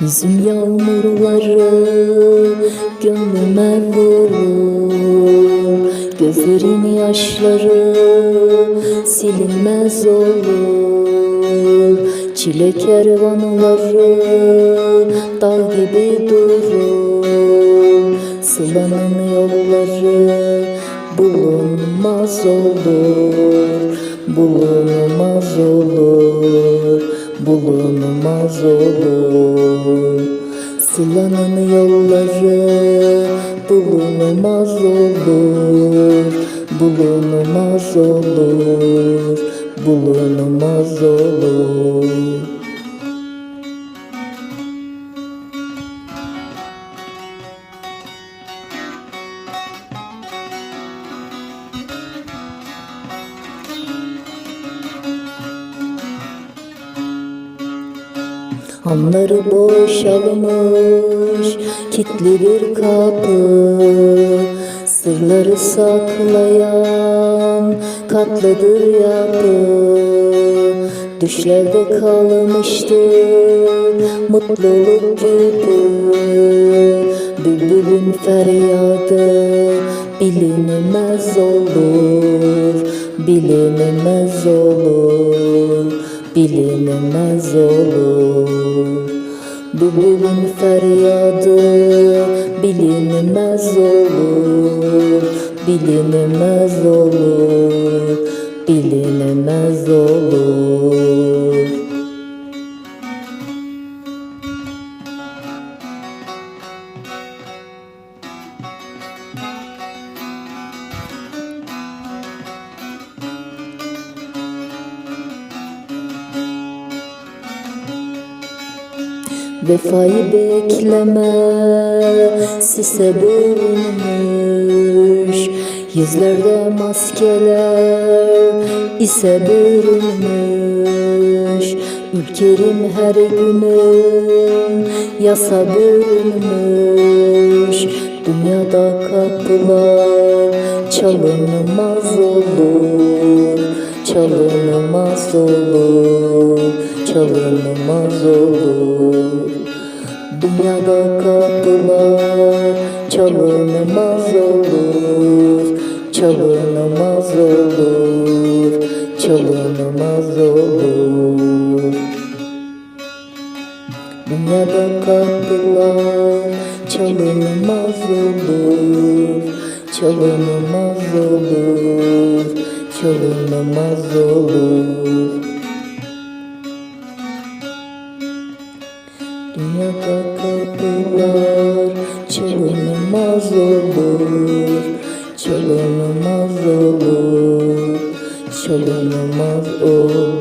Yüzüm yağmurları gönlüme vurur. Gözlerin yaşları silinmez olur. Çile kervanları dağ gibi durur. Sılanın yolları bulunmaz olur. Bulunmaz olur Bulunmaz olur Sılanın yolları bulunmaz olur Bulunmaz olur Bulunmaz olur Anları boşalmış kitli bir kapı. Sırları saklayan katlıdır yapı. Düşlerde kalmıştı mutluluk gibi. Bülbülün feryadı bilinmez olur Bilinmez olur bilinmez olur. Bülbülün feryadı bilinmez olur. Bilinmez olur Bilinmez olur Vefayı bekleme sise bürünmüş. Yüzlerde maskeler ise bürünmüş. Ülkerin her günü yasa bürünmüş. Dünyada kapılar çalınmaz olur Çalınmaz olur Çalınmaz olur Dünyada kapılar çalınmaz olur Çalınmaz olur Çalınmaz olur. Dünyada kapılar çalınmaz olur Çalınmaz olur Çalınmaz olur çalınmaz olur Çalınmaz olur Çalınmaz olur.